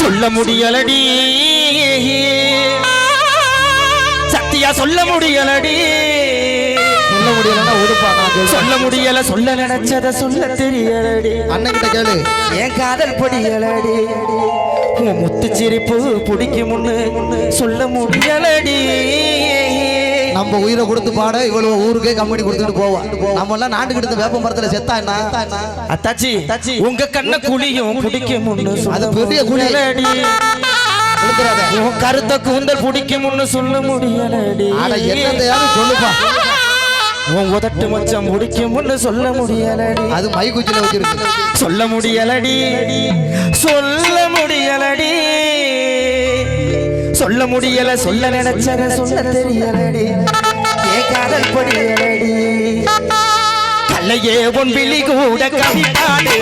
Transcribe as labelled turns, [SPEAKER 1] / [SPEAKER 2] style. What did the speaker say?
[SPEAKER 1] சொல்ல முடியலடி. சத்தியா சொல்ல முடியலடி.
[SPEAKER 2] சொல்ல முடியலன்னா உடுப்பா நான்.
[SPEAKER 1] சொல்ல முடியல சொல்ல நினைச்சத சொல்ல தெரியலடி.
[SPEAKER 2] அண்ணன் கேளு.
[SPEAKER 1] என் காதல் பொடியலடி. உன் முத்து சிரிப்பு பிடிக்கும்னு சொல்ல முடியலடி.
[SPEAKER 2] நம்ம உயிரை கொடுத்து பாட இவ்வளவு ஊருக்கே கம்பெனி கொடுத்துட்டு போவா. நம்ம எல்லாம் நாட்டு கிட்ட வேப்ப மரத்துல செத்தா என்ன?
[SPEAKER 1] அத்தாச்சி உங்க கண்ண குழியும் பிடிக்கும்னு
[SPEAKER 2] அது பெரிய குழி.
[SPEAKER 1] முடியலடி
[SPEAKER 2] கொடுத்துறாத
[SPEAKER 1] உன் கருத்த கூந்தல் பிடிக்கும்னு சொல்ல முடியலடி
[SPEAKER 2] என்னத்தையாவது சொல்லுப்பா.
[SPEAKER 1] உன் உதட்டு மச்சம் பிடிக்கும்னு சொல்ல முடியலடி
[SPEAKER 2] அது மை குச்சில வச்சிருக்கு.
[SPEAKER 1] சொல்ல முடியலடி. சொல்ல சொல்ல முடியல சொல்ல நினைச்சத சொல்ல தெரியலடி. ஏ காதல் பொடியலடி கல்லையே உன் விழி கூட கவிதாடு